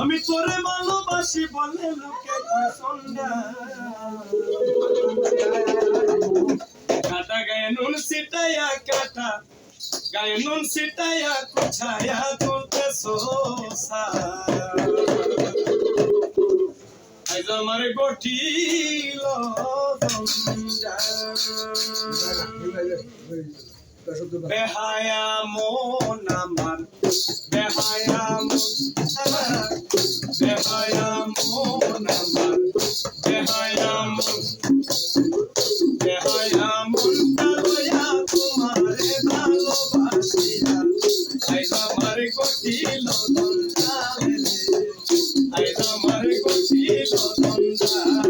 আমি তোরে ভালোবাসি বলে লোকে কাটা গায়ে নুন সিটাইয়া কাটা গায়ে নুন সিটাইয়া কুছায়া তুলতে সোসা আজ আমার গঠিল। বেহায়া মন আমার, বেহায়া মন বেহায়া মন আমার, বেহায়া মন বেহায়া মন দয়া তোমারে ভালোবাসিয়া আইজ আমার গঠিল দন্দালে আইজ আমার গঠিল দন্দালে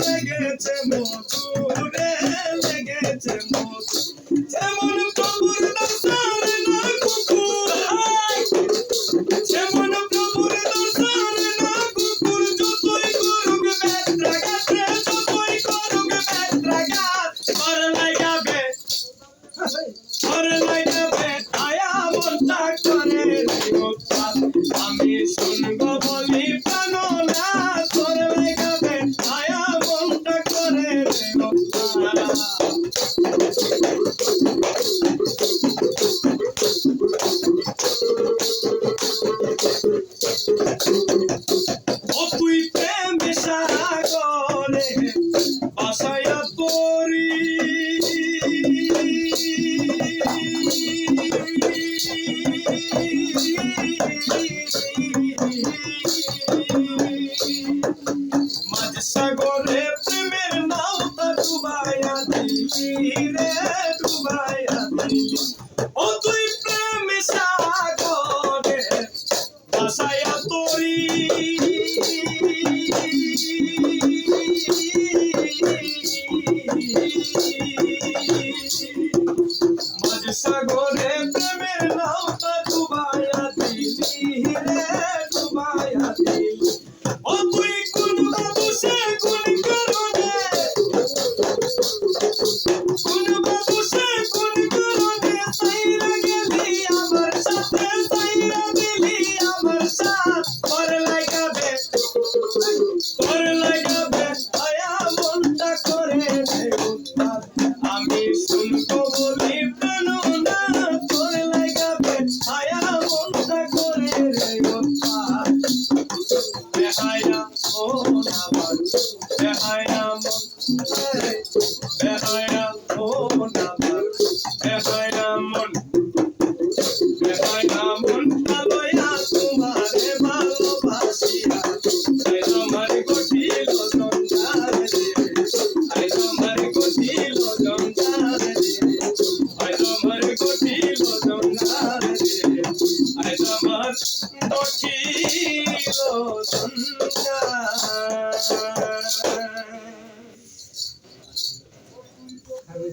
লেগেছে মধুরে লেগেছে মধু। যেমন প্রভুর যেমন প্রভুর দর্শন না কুকুর, যতই করুক বেত্রাঘাত রে যতই করুক বেত্রাঘাত ঘর সাগরে বাসায়া তোরি মাঝ সাগরে প্রেমের নাওতা ডুবাইয়া দিলি মাঝ মন বেহায়া মন আমার বেহায়া মন বেহায়া মন দয়া তোমারে ভালোবাসিয়া আই আমার গঠিল জঞ্জালে আই আমার গঠিল জঞ্জালে আই আমার গঠিল জঞ্জালে আই আমার গঠিল জঞ্জালে